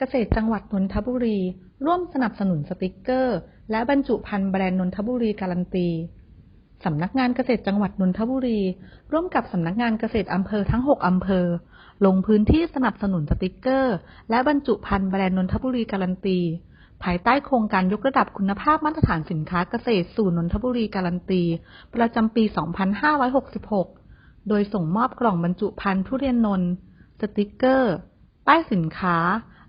กษตรจังหวัดนนทบุรี ร่วมสนับสนุนสติกเกอร์ และบรรจุภัณฑ์แบรนด์นนทบุรีการันตีสำนักงานเกษตรจังหวัดนนทบุรี ร่วมกับสำนักงานเกษตรอำเภอทั้ง 6 อำเภอ ลงพื้นที่สนับสนุนสติกเกอร์ และบรรจุภัณฑ์แบรนด์นนทบุรีการันตี ภายใต้โครงการยกระดับคุณภาพมาตรฐานสินค้าเกษตรสู่นนทบุรีการันตี ประจำปี 2566 โดยส่งมอบกล่องบรรจุภัณฑ์ทุเรียนนนท์สติกเกอร์ ป้ายสินค้า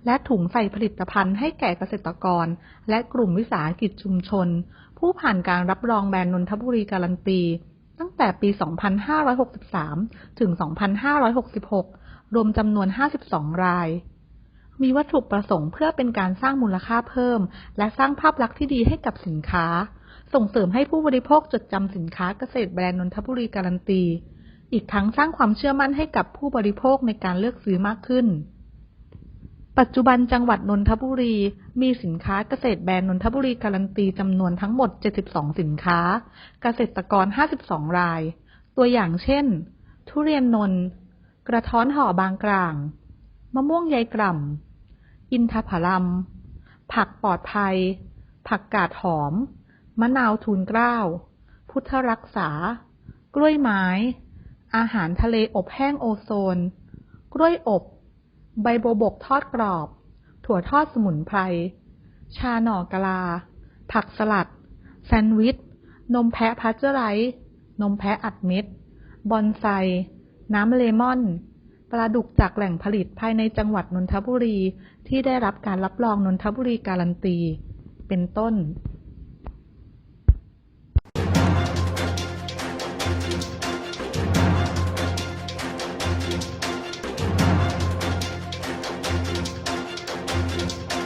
และถุงใส่ผลิตภัณฑ์ให้แก่เกษตรกร และกลุ่มวิสาหกิจชุมชน ผู้ผ่านการรับรองแบรนด์นนทบุรีการันตี ตั้งแต่ปี 2563 ถึง 2566 รวมจำนวน 52 ราย มีวัตถุประสงค์เพื่อเป็นการสร้างมูลค่าเพิ่ม และสร้างภาพลักษณ์ที่ดีให้กับสินค้า ส่งเสริมให้ผู้บริโภคจดจำสินค้าเกษตรแบรนด์นนทบุรีการันตี อีกทั้งสร้างความเชื่อมั่นให้กับผู้บริโภคในการเลือกซื้อมากขึ้น ปัจจุบันจังหวัดนนทบุรีมีสินค้าเกษตรแบรนด์นนทบุรีการันตีจำนวนทั้งหมด 72 สินค้า เกษตรกร 52 ราย ตัวอย่างเช่น ทุเรียนนนท์กระท้อนห่อบางกลาง มะม่วงใยกล่ำ อินทผลัม ผักปลอดภัย ผักกาดหอม มะนาวทูลเกล้า พุทธรักษา กล้วยไม้ อาหารทะเลอบแห้งโอโซน กล้วยอบ ใบโบบกทอดกรอบ ถั่วทอดสมุนไพร ชาหน่อกะลา ผักสลัด แซนด์วิช นมแพะพาสเจอร์ไรส์นมแพะอัดเม็ด บอนไซ น้ำเลมอน ปลาดุกจากแหล่งผลิตภายในจังหวัดนนทบุรีที่ได้รับการรับรองนนทบุรีการันตี เป็นต้น